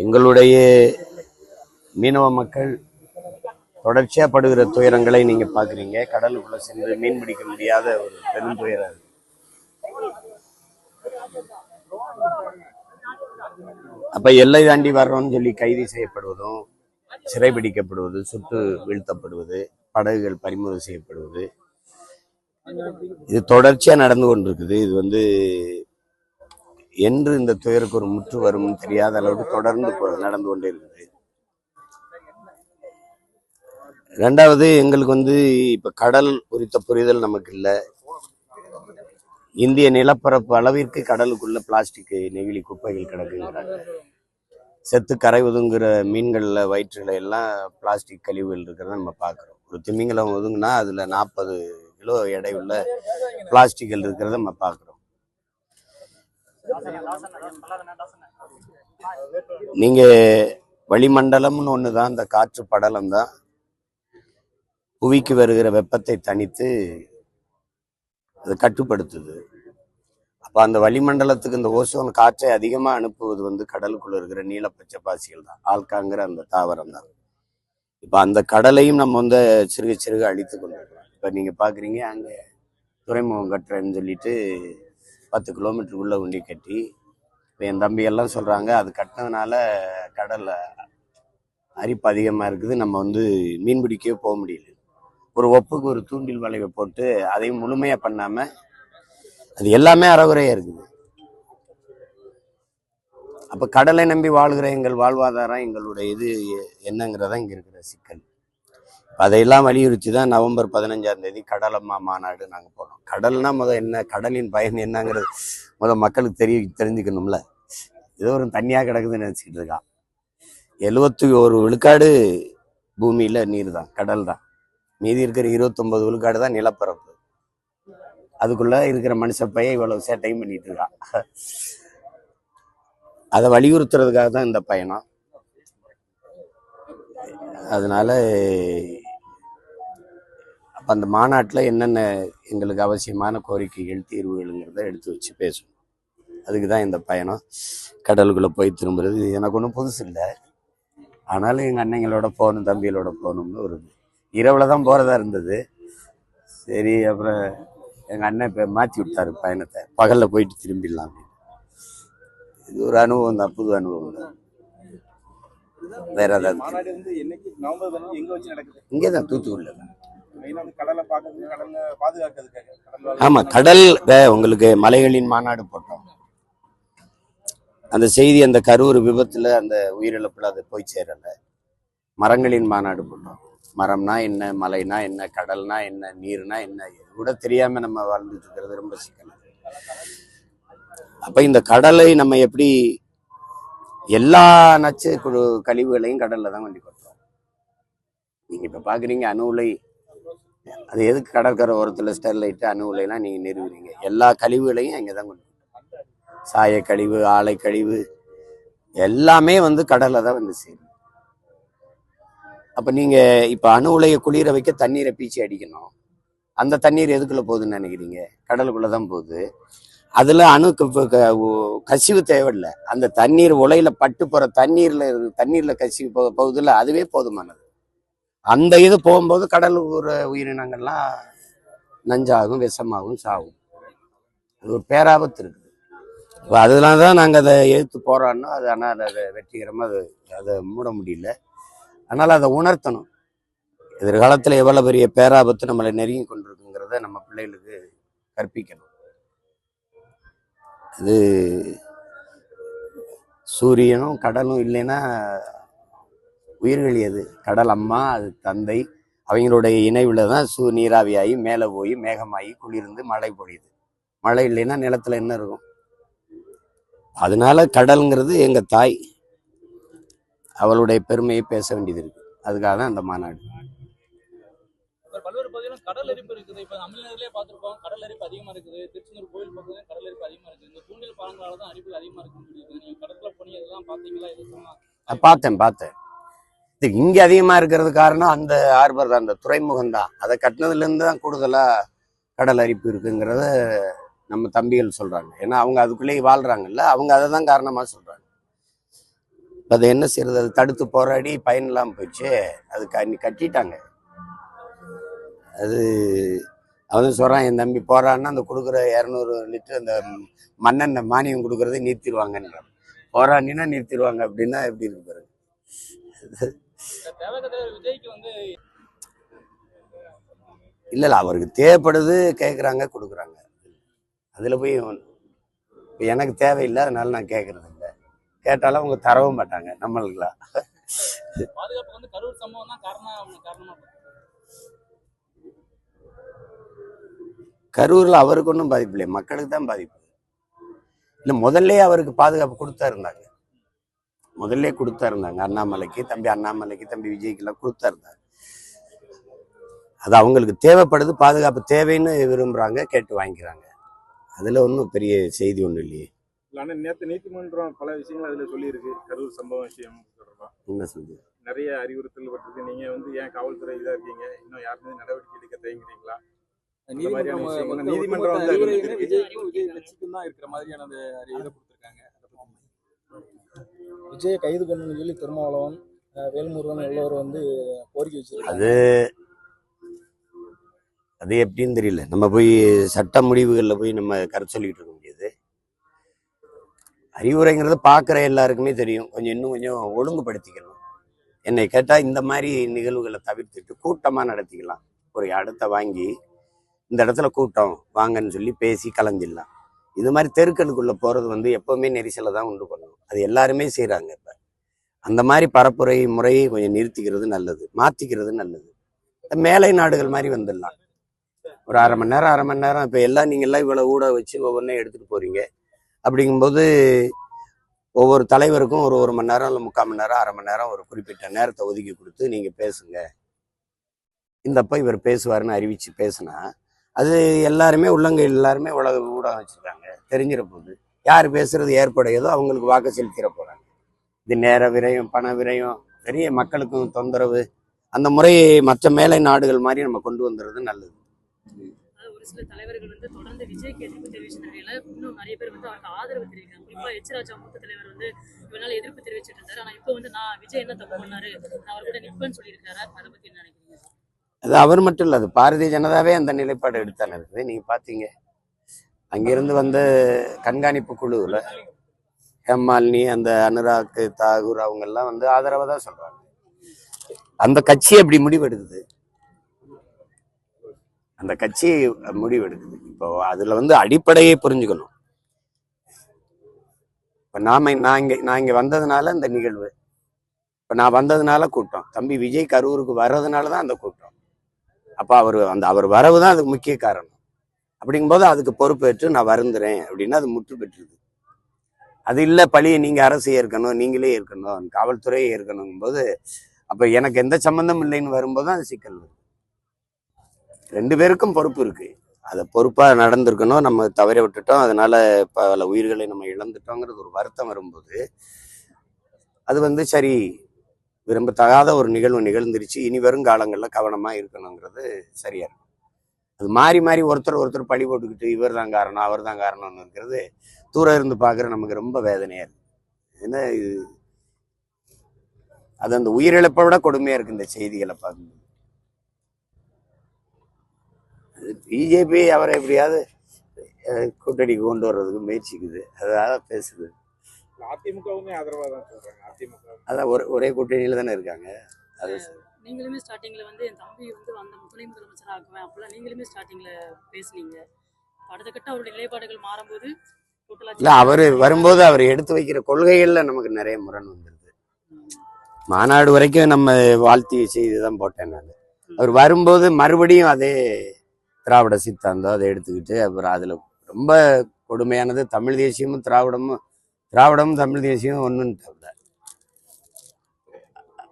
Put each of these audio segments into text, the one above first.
எங்களுடைய மீனவ மக்கள் தொடர்ச்சியாக படுகிற துயரங்களை நீங்கள் பார்க்குறீங்க கடலுக்குள்ளே சென்று மீன் பிடிக்க முடியாத ஒரு பெரும் துயரம் அப்போ எல்லை தாண்டி வர்றோம்னு சொல்லி கைது செய்யப்படுவதும் சிறைபிடிக்கப்படுவது சுட்டு வீழ்த்தப்படுவது படகுகள் பறிமுதல் செய்யப்படுவது இது தொடர்ச்சியாக நடந்து கொண்டிருக்குது. இது வந்து என்று இந்த துயருக்கு ஒரு முற்று வரும்னு தெரியாத அளவுக்கு தொடர்ந்து நடந்து கொண்டே இருக்குது ரெண்டாவது எங்களுக்கு வந்து இப்ப கடல் குறித்த புரிதல் நமக்கு இல்லை. இந்திய நிலப்பரப்பு அளவிற்கு கடலுக்குள்ள பிளாஸ்டிக் நெகிழி குப்பைகள் கிடக்குங்கிறாங்க. செத்து கரை ஒதுங்குற மீன்களில் வயிற்றுல எல்லாம் பிளாஸ்டிக் கழிவுகள் இருக்கிறத நம்ம பார்க்குறோம் ஒரு திமிங்கலம் ஒதுங்குனா அதில் நாற்பது கிலோ எடையுள்ள பிளாஸ்டிக்கள் இருக்கிறத நம்ம பார்க்குறோம் நீங்க வளிமண்டலம்னு ஒன்று தான் இந்த காற்று படலம் தான் புவிக்கு வருகிற வெப்பத்தை தனித்து அது கட்டுப்படுத்துது. அப்போ அந்த வளிமண்டலத்துக்கு இந்த ஓசோன் காற்றை அதிகமாக அனுப்புவது வந்து கடலுக்குள்ள இருக்கிற நீலப்பச்சை பாசிகள் தான் ஆல்காங்கிற அந்த தாவரம் தான் இப்போ அந்த கடலையும் நம்ம வந்து சிறுக சிறுக அழித்து கொண்டிருக்கிறோம். இப்போ நீங்கள் பார்க்குறீங்க அங்கே துறைமுகம் கட்டுறேன்னு சொல்லிட்டு பத்து கிலோமீட்டர் உள்ள உண்டி கட்டி இப்போ என் தம்பி எல்லாம் சொல்கிறாங்க அது கட்டினதுனால கடலில் அரிப்பு அதிகமாக இருக்குது நம்ம வந்து மீன் பிடிக்கவே போக முடியல. ஒரு ஒப்புக்கு ஒரு தூண்டில் வளைவை போட்டு அதையும் முழுமையாக பண்ணாமல் அது எல்லாமே அறகுறையாக இருக்குது. அப்போ கடலை நம்பி வாழ்கிற எங்கள் வாழ்வாதாரம் எங்களுடைய இது என்னங்கிறத இங்கே இருக்கிற சிக்கல். அதையெல்லாம் வலியுறுத்தி தான் நவம்பர் பதினஞ்சாம் தேதி கடலம்மா மாநாடு நாங்கள் போகிறோம் கடல்னா முத என்ன? கடலின் பயன் என்னங்கிறது முத மக்களுக்கு தெரிய தெரிஞ்சுக்கணும்ல. ஏதோ ஒரு தண்ணியாக கிடக்குதுன்னு நினச்சிக்கிட்டு இருக்கான். எழுபத்தி ஒரு விழுக்காடு பூமியில் நீர் தான் கடல் தான் மீதி இருக்கிற இருபத்தொன்பது விழுக்காடு தான் நிலப்பரப்பு. அதுக்குள்ளே இருக்கிற மனுஷ பையன் இவ்வளவு சேட்டையும் பண்ணிட்டு இருக்கான். அதை வலியுறுத்துறதுக்காக தான் இந்த பயணம். அதனால அப்ப அந்த மாநாட்டில் என்னென்ன எங்களுக்கு அவசியமான கோரிக்கைகள் தீர்வுகள்ங்கிறத எடுத்து வச்சு பேசணும். அதுக்கு தான் இந்த பயணம். கடலுக்குள்ளே போய் திரும்புறது எனக்கு ஒன்றும் புதுசு இல்லை. ஆனாலும் எங்கள் அண்ணங்களோட போகணும் தம்பிகளோட போகணும்னு ஒரு இரவில் தான் போகிறதா இருந்தது. சரி அப்புறம் எங்கள் அண்ணன் இப்போ மாற்றி விட்டாரு பயணத்தை. பகலில் போயிட்டு திரும்பிடலாம் அப்படின்னு. இது ஒரு அனுபவம் தான் புது அனுபவம் தான். வேற ஏதாவது இங்கே தான் தூத்துக்குடியில் தான். ஆமா கடல் வே, உங்களுக்கு மலைகளின் மாநாடு போட்டோம். அந்த செய்தி அந்த கரூர் விபத்துல அந்த உயிரிழப்புல அது போய் சேரல. மரங்களின் மாநாடு போட்டோம். மரம்னா என்ன மலைனா என்ன கடல்னா என்ன நீர்னா என்ன இது கூட தெரியாம நம்ம வாழ்ந்துட்டு இருக்கிறது ரொம்ப சிக்கல். அப்ப இந்த கடலை நம்ம எப்படி எல்லா நச்சு குழு கழிவுகளையும் கடல்ல தான் கொண்டு கொட்டுறோம் நீங்க இப்ப பாக்குறீங்க அணு உலை அது எதுக்கு கடற்கரை ஓரத்தில் ஸ்டெர்லைட்டு அணு நீங்கள் நிறுவுறீங்க? எல்லா கழிவுகளையும் அங்கே தான் கொண்டு சாய கழிவு ஆலை கழிவு எல்லாமே வந்து கடலில் தான் வந்து சேரும். அப்போ நீங்கள் இப்போ அணு உலையை குளிர வைக்க தண்ணீரை பீச்சி அடிக்கணும். அந்த தண்ணீர் எதுக்குள்ளே போகுதுன்னு நினைக்கிறீங்க? கடலுக்குள்ளே தான் போகுது. அதில் அணுக்கு க- கசிவு தேவையில்லை. அந்த தண்ணீர் உலையில் பட்டு போகிற தண்ணீரில் தண்ணீரில் கசிவு போ போகுதில்ல அதுவே போதுமானது. அந்த இது போகும்போது கடல் ஊற உயிரினங்கள்லாம் நஞ்சாகும் விஷமாகும் சாகும். அது ஒரு பேராபத்து இருக்குது. இப்போ அதெல்லாம் தான் நாங்கள் அதை எதிர்த்து போகிறோன்னா அது ஆனால் அதை வெற்றிகரமாக அது அதை மூட முடியல. அதனால் அதை உணர்த்தணும். எதிர்காலத்தில் எவ்வளோ பெரிய பேராபத்து நம்மளை நெருங்கி கொண்டிருக்குங்கிறத நம்ம பிள்ளைகளுக்கு கற்பிக்கணும். இது சூரியனும் கடலும் இல்லைன்னா உயிர்கள் எது கடல் அம்மா அது தந்தை. அவங்களுடைய இணைவுல தான் சூ நீராவியாகி மேலே போய் மேகமாகி குளிர்ந்து மழை பொழியுது. மழை இல்லைன்னா நிலத்துல என்ன இருக்கும்? அதனால கடல்ங்கிறது எங்க தாய் அவளுடைய பெருமையை பேச வேண்டியது இருக்கு. அதுக்காக தான் அந்த மாநாடு. இப்ப பல்வேறு பகுதியிலும் கடல் அரிப்பு இருக்குது. இப்ப தமிழ்நாட்டிலே பார்த்திருப்போம் கடல் அரிப்பு அதிகமா இருக்குது. திருச்செந்தூர் கோயில் பக்கத்துல கடல் அரிப்பு அதிகமா இருக்குது. இந்த தூண்டில் பாலங்களால தான் அரிப்பு அதிகமா இருக்குன்னு சொல்லியிருக்காங்க. நீங்க கடற்கரை போனீங்க இதெல்லாம் பாத்தீங்களா இது சொன்னா? நான் பார்த்தேன் பார்த்தேன். இது இங்கே அதிகமாக இருக்கிறது காரணம் அந்த ஹார்பர் தான் அந்த துறைமுகம் தான். அதை கட்டினதுலேருந்து தான் கூடுதலாக கடல் அரிப்பு இருக்குங்கிறத நம்ம தம்பிகள் சொல்கிறாங்க ஏன்னா அவங்க அதுக்குள்ளேயே வாழ்கிறாங்கல்ல அவங்க அதை தான் காரணமாக சொல்கிறாங்க அதை என்ன செய்யறது? அது தடுத்து போராடி பயன் இல்லாமல் போயிடுச்சு. அது கண்ணி கட்டிட்டாங்க. அது அவன் சொல்கிறான் என் தம்பி போறான்னா அந்த கொடுக்குற இரநூறு லிட்டர் அந்த மண்ணெண்ணெய் மானியம் கொடுக்குறதே நிறுத்திடுவாங்கன்றான் போராடினா நிறுத்திடுவாங்க அப்படின்னா எப்படி இருக்கு பாருங்க? இல்லை இல்லை அவருக்கு தேவைப்படுது கேட்குறாங்க கொடுக்குறாங்க. அதில் போய் இப்போ எனக்கு தேவையில்லை அதனால நான் கேட்கறது இல்லை. கேட்டாலும் அவங்க தரவும் மாட்டாங்க நம்மளுக்குலாம். கரூரில் அவருக்கு ஒன்றும் பாதிப்பு இல்லை மக்களுக்கு தான் பாதிப்பு. இல்லை முதல்ல அவருக்கு பாதுகாப்பு கொடுத்தா இருந்தாங்க. முதல்ல கொடுத்தா இருந்தாங்க அண்ணாமலைக்கு தம்பி அண்ணாமலைக்கு தம்பி விஜய்க்கெல்லாம் கொடுத்தா இருந்தாங்க அது அவங்களுக்கு தேவைப்படுது பாதுகாப்பு தேவைன்னு விரும்புகிறாங்க கேட்டு வாங்கிக்கிறாங்க. அதில் ஒன்றும் பெரிய செய்தி ஒன்றும் இல்லையே. ஆனா நேத்து நீதிமன்றம் பல விஷயங்கள் அதுல சொல்லியிருக்கு. கரூர் சம்பவம் விஷயம் என்ன சொல்லுது நிறைய அறிவுறுத்தல் பட்டிருக்கு. நீங்க வந்து ஏன் காவல்துறை இதா இருக்கீங்க? இன்னும் யார் மீது நடவடிக்கை எடுக்க தயங்குறீங்களா? நீதிமன்றம் நீதிமன்றம் விஜய்க்கும் விஜய் கட்சிக்கும் தான் இருக்கிற மாதிரியான அந்த இதை கொடுத்துருக்காங்க அதை பத்தி விஜயை கைது பண்ணணும்னு சொல்லி திருமாவளவன் வேல்முருகன் எல்லோரும் வந்து கோரிக்கை வச்சிருக்காங்க. அது அது எப்படின்னு தெரியல. நம்ம போய் சட்ட முடிவுகளில் போய் நம்ம கருத்து சொல்லிட்டு இருக்க முடியாது. அறிவுரைங்கிறது பார்க்குற எல்லாருக்குமே தெரியும். கொஞ்சம் இன்னும் கொஞ்சம் ஒழுங்குபடுத்திக்கணும். என்னை கேட்டால் இந்த மாதிரி நிகழ்வுகளை தவிர்த்துட்டு கூட்டமாக நடத்திக்கலாம். ஒரு இடத்த வாங்கி இந்த இடத்துல கூட்டம் வாங்கன்னு சொல்லி பேசி கலந்துடலாம் இது மாதிரி தெருக்களுக்குள்ளே போகிறது வந்து எப்போவுமே நெரிசலை தான் உண்டு பண்ணும். அது எல்லாருமே செய்கிறாங்க இப்போ. அந்த மாதிரி பரப்புரை முறையை கொஞ்சம் நிறுத்திக்கிறது நல்லது மாற்றிக்கிறது நல்லது. மேலை நாடுகள் மாதிரி வந்துடலாம். ஒரு அரை மணி நேரம் அரை மணி நேரம் இப்போ எல்லாம் நீங்கள்லாம் எல்லாம் இவ்வளோ ஊட வச்சு ஒவ்வொன்றையும் எடுத்துகிட்டு போகிறீங்க அப்படிங்கும்போது ஒவ்வொரு தலைவருக்கும் ஒரு ஒரு மணி நேரம் இல்லை முக்கால் மணி நேரம் அரை மணி நேரம் ஒரு குறிப்பிட்ட நேரத்தை ஒதுக்கி கொடுத்து நீங்கள் பேசுங்க. இந்தப்போ இவர் பேசுவாருன்னு அறிவிச்சு பேசுனா அது எல்லாருமே உள்ளங்க எல்லாருமே உலக ஊடகம் வச்சுருக்காங்க. தெரிஞ்சிட போகுது யார் பேசுறது ஏற்புடையதோ அவங்களுக்கு வாக்கு செலுத்திட போகிறாங்க இது நேர விரயம் பண விரயம் பெரிய மக்களுக்கும் தொந்தரவு அந்த முறையை மற்ற மேலை நாடுகள் மாதிரி நம்ம கொண்டு வந்துடுறது நல்லது. அதாவது ஒரு சில தலைவர்கள் வந்து தொடர்ந்து விஜய்க்கு எதிர்ப்பு தெரிவிச்ச நிலையில இன்னும் நிறைய பேர் வந்து அவருக்கு ஆதரவு தெரிவிக்கிறாங்க. குறிப்பா எச். ராஜா மூத்த தலைவர் வந்து இவனால எதிர்ப்பு தெரிவிச்சிட்டு இருந்தாரு. ஆனா இப்போ வந்து நான் விஜய் என்ன தப்பு பண்ணாரு? நான் அவர் கூட நிற்பேன்னு சொல்லியிருக்காரு? அதை பத்தி என்ன நினைக்கிறீங்க? அது அவர் மட்டும் இல்லை அது பாரதிய ஜனதாவே அந்த நிலைப்பாடு எடுத்தானே இருக்குது நீங்கள் பார்த்தீங்க அங்கிருந்து வந்த கண்காணிப்பு குழுவில் ஹெமாலினி அந்த அனுராக் தாகூர் அவங்கெல்லாம் வந்து ஆதரவாக தான் சொல்கிறாங்க அந்த கட்சி அப்படி முடிவெடுக்குது? அந்த கட்சி முடிவெடுக்குது. இப்போ அதில் வந்து அடிப்படையை புரிஞ்சுக்கணும். இப்போ நாம நான் இங்கே நான் இங்கே வந்ததுனால இந்த நிகழ்வு. இப்போ நான் வந்ததுனால கூட்டம். தம்பி விஜய் கரூருக்கு வர்றதுனால தான் அந்த கூட்டம். அப்போ அவர் அந்த அவர் வரவு தான் அதுக்கு முக்கிய காரணம். அப்படிங்கும்போது அதுக்கு பொறுப்பேற்று நான் வருந்துறேன் அப்படின்னா அது முற்று பெற்றுது. அது இல்லை பழியை நீங்கள் அரசு ஏற்கணும் நீங்களே ஏற்கணும் காவல்துறையே ஏற்கணுங்கும்போது அப்போ எனக்கு எந்த சம்மந்தம் இல்லைன்னு வரும்போது தான் அது சிக்கல் வருது. ரெண்டு பேருக்கும் பொறுப்பு இருக்குது அதை பொறுப்பாக நடந்திருக்கணும் நம்ம தவற விட்டுட்டோம் அதனால பல உயிர்களை நம்ம இழந்துட்டோங்கிறது ஒரு வருத்தம் வரும்போது அது வந்து சரி விரும்பத்தகாத ஒரு நிகழ்வு நிகழ்ந்துருச்சு இனி வரும் காலங்களில் கவனமாக இருக்கணுங்கிறது சரியா இருக்கும் அது மாறி மாறி ஒருத்தர் ஒருத்தர் பழி போட்டுக்கிட்டு இவர் தான் காரணம் அவர் தான் காரணம்னு இருக்கிறது தூரம் இருந்து பார்க்குற நமக்கு ரொம்ப வேதனையாக இருக்கு. ஏன்னா இது அது அந்த உயிரிழப்பை விட கொடுமையாக இருக்கு இந்த செய்திகளை பார்க்கும்போது. பிஜேபி அவரை எப்படியாவது கூட்டணிக்கு கொண்டு வர்றதுக்கு முயற்சிக்குது. அதனால பேசுது. அதிமுகவுமே ஆதரவா தான் சொல்றாங்க. அதிமுக அதான் ஒரு ஒரே கூட்டணியில் தானே இருக்காங்க. அது நீங்களுமே ஸ்டார்டிங்கில் வந்து என் தம்பி வந்து அந்த துணை முதலமைச்சர் ஆக்குவேன். அப்படிலாம் நீங்களுமே ஸ்டார்டிங்கில் பேசுனீங்க. அடுத்த கட்ட அவருடைய நிலைப்பாடுகள் மாறும்போது இல்லை அவர் வரும்போது அவர் எடுத்து வைக்கிற கொள்கைகளில் நமக்கு நிறைய முரண் வந்துடுது மாநாடு வரைக்கும் நம்ம வாழ்த்தி செய்து தான் போட்டேன் நான். அவர் வரும்போது மறுபடியும் அதே திராவிட சித்தாந்தம் அதை எடுத்துக்கிட்டு அப்புறம் அதில் ரொம்ப கொடுமையானது தமிழ் தேசியமும் திராவிடமும் திராவிடமும் தமிழ் தேசியமும் ஒன்றுன்ட்டாங்க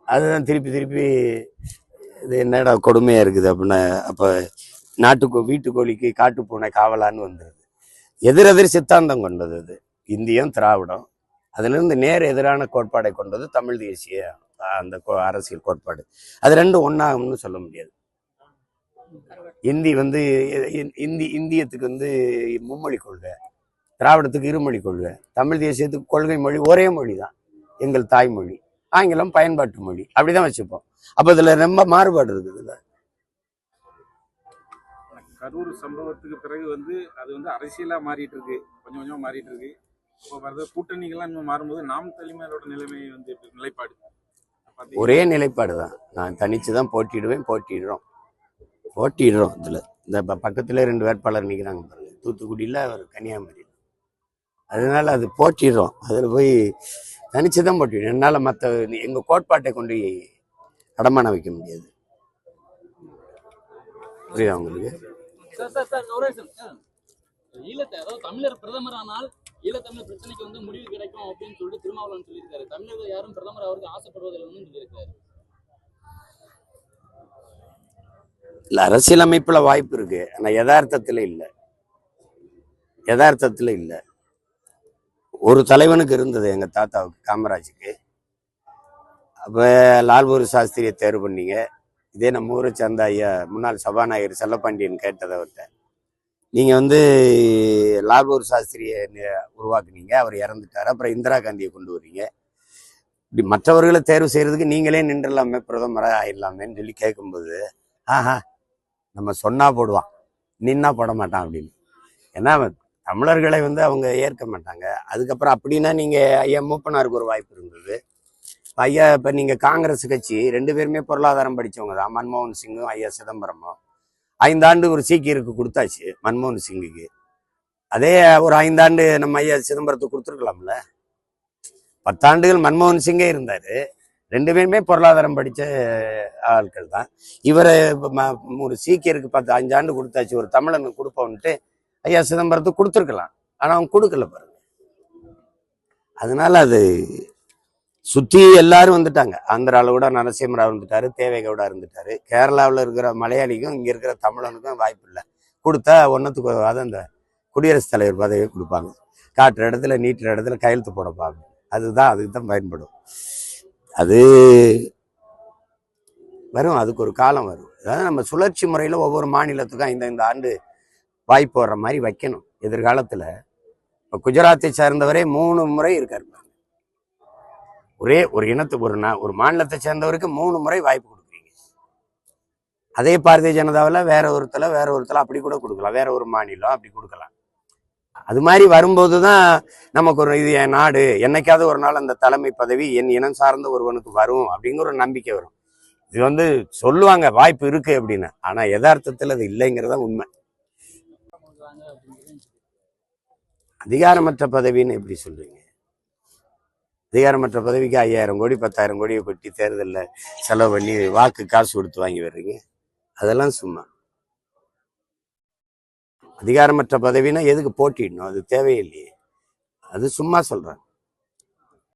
அதுதான் திருப்பி திருப்பி இது என்னடா கொடுமையாக இருக்குது அப்படின்னா அப்போ நாட்டுக்கோ வீட்டுக்கோழிக்கு காட்டுப்பூனை காவலான்னு வந்துடுது எதிரெதிர் சித்தாந்தம் கொண்டது அது. இந்தியம் திராவிடம். அதிலிருந்து நேர் எதிரான கோட்பாடை கொண்டது தமிழ் தேசிய அந்த கோ- அரசியல் கோட்பாடு. அது ரெண்டும் ஒன்றாகும்னு சொல்ல முடியாது. இந்தி வந்து இந்தி இந்தியத்துக்கு வந்து மும்மொழி கொள்கை. திராவிடத்துக்கு இருமொழி கொள்கை. தமிழ் தேசியத்துக்கு கொள்கை மொழி ஒரே மொழி தான் எங்கள் தாய்மொழி. ஆங்கிலம் பயன்பாட்டு மொழி. அப்படிதான் வச்சுப்போம். அப்ப இதுல ரொம்ப மாறுபாடு இருக்குதுல்ல கரூர் சம்பவத்துக்கு பிறகு வந்து அது வந்து அரசியலா மாறிட்டு இருக்கு கொஞ்சம் கொஞ்சமா மாறிட்டு இருக்கு இப்போ வர்ற கூட்டணிகள்லாம் இன்னும் மாறும்போது நாம் தலைமையோட நிலைமை வந்து நிலைப்பாடு? ஒரே நிலைப்பாடு தான். நான் தனிச்சு தான் போட்டியிடுவேன் போட்டியிடுறோம். போட்டியிடுறோம் இதுல. இந்த பக்கத்துல ரெண்டு வேட்பாளர் நிக்கிறாங்க பாருங்க. தூத்துக்குடியில அவர் கன்னியாகுமரி அதனால அது போட்டிடுறோம் அதில் போய் தனிச்சு தான் போட்டிடுறோம் என்னால் மற்ற எங்கள் கோட்பாட்டை கொண்டு அடமான வைக்க முடியாது. புரியுதா உங்களுக்கு. ஈழத்தை அதாவது தமிழர் பிரதமர் ஆனால் ஈழத்தமிழர் பிரச்சனைக்கு வந்து முடிவு கிடைக்கும் அப்படின்னு சொல்லிட்டு திருமாவளவன் சொல்லியிருக்காரு. தமிழர்கள் யாரும் பிரதமர் அவருக்கு ஆசைப்படுவதில்லைன்னு சொல்லியிருக்காரு இல்லை அரசியலமைப்பில் வாய்ப்பு இருக்கு. ஆனால் யதார்த்தத்தில் இல்லை. யதார்த்தத்தில் இல்லை. ஒரு தலைவனுக்கு இருந்தது எங்கள் தாத்தாவுக்கு காமராஜுக்கு. அப்போ லால்பூர் சாஸ்திரியை தேர்வு பண்ணீங்க. இதே நம்ம ஊரை சேர்ந்த ஐயா முன்னாள் சபாநாயகர் செல்லப்பாண்டியன் கேட்டதை அவர்கிட்ட. நீங்கள் வந்து லால்பூர் சாஸ்திரியை உருவாக்குனீங்க அவர் இறந்துட்டார். அப்புறம் இந்திரா காந்தியை கொண்டு வர்றீங்க இப்படி மற்றவர்களை தேர்வு செய்கிறதுக்கு நீங்களே நின்றலாமே பிரதமராக ஆயிடலாமேன்னு சொல்லி கேட்கும்போது ஆஹா நம்ம சொன்னா போடுவான். நின்னா போட மாட்டான் அப்படின்னு. ஏன்னா தமிழர்களை வந்து அவங்க ஏற்க மாட்டாங்க. அதுக்கப்புறம் அப்படின்னா நீங்க ஐயா மூப்பனாருக்கு ஒரு வாய்ப்பு இருந்தது. ஐயா இப்ப நீங்க காங்கிரஸ் கட்சி ரெண்டு பேருமே பொருளாதாரம் படித்தவங்க தான். மன்மோகன் சிங்கும் ஐயா சிதம்பரமும். ஐந்தாண்டு ஒரு சீக்கியருக்கு கொடுத்தாச்சு மன்மோகன் சிங்குக்கு. அதே ஒரு ஐந்தாண்டு நம்ம ஐயா சிதம்பரத்துக்கு கொடுத்துருக்கலாம்ல. பத்தாண்டுகள் மன்மோகன் சிங்கே இருந்தாரு. ரெண்டு பேருமே பொருளாதாரம் படிச்ச ஆட்கள் தான். இவரை ம- ஒரு சீக்கியருக்கு பத்து அஞ்சாண்டு கொடுத்தாச்சு ஒரு தமிழனுக்கு கொடுப்போன்ட்டு ஐயா சிதம்பரத்துக்கு கொடுத்துருக்கலாம். ஆனால் அவன் கொடுக்கல பாருங்க. அதனால அது சுத்தி எல்லாரும் வந்துட்டாங்க. ஆந்திரால கூட நரசிம்மராவ் இருந்துட்டாரு தேவேகவுடா இருந்துட்டாரு. கேரளாவில் இருக்கிற மலையாளிக்கும் இங்கே இருக்கிற தமிழனுக்கும் வாய்ப்பு இல்லை. கொடுத்தா ஒன்றத்துக்கு அதான் அந்த குடியரசுத் தலைவர் பதவியை கொடுப்பாங்க. காட்டுற இடத்துல நீட்டுற இடத்துல கையெழுத்து போடப்பாங்க. அதுதான் அதுக்கு தான் பயன்படும். அது வரும். அதுக்கு ஒரு காலம் வரும். அதாவது நம்ம சுழற்சி முறையில் ஒவ்வொரு மாநிலத்துக்கும் இந்த இந்த ஆண்டு வாய்ப்பு வர்ற மாதிரி வைக்கணும் எதிர்காலத்தில். இப்போ குஜராத்தை சேர்ந்தவரே மூணு முறை இருக்காரு. ஒரே ஒரு இனத்துக்கு ஒரு நான் ஒரு மாநிலத்தை சேர்ந்தவருக்கு மூணு முறை வாய்ப்பு கொடுக்குறீங்க. அதே பாரதிய ஜனதாவில் வேற ஒருத்தல வேற ஒருத்தல அப்படி கூட கொடுக்கலாம். வேற ஒரு மாநிலம் அப்படி கொடுக்கலாம். அது மாதிரி வரும்போது தான் நமக்கு ஒரு இது என் நாடு என்னைக்காவது ஒரு நாள் அந்த தலைமை பதவி என் இனம் சார்ந்த ஒருவனுக்கு வரும் அப்படிங்கிற ஒரு நம்பிக்கை வரும். இது வந்து சொல்லுவாங்க வாய்ப்பு இருக்கு அப்படின்னு. ஆனா யதார்த்தத்தில் அது இல்லைங்கிறதா உண்மை. பண்றாங்க அப்படிங்கிறது அதிகாரமற்ற பதவின்னு எப்படி சொல்றீங்க? அதிகாரமற்ற பதவிக்கு ஐயாயிரம் கோடி பத்தாயிரம் கோடியை கொட்டி தேர்தலில் செலவு பண்ணி வாக்கு காசு கொடுத்து வாங்கி வர்றீங்க. அதெல்லாம் சும்மா. அதிகாரமற்ற பதவினா எதுக்கு போட்டிடணும்? அது தேவையில்லையே. அது சும்மா சொல்கிறாங்க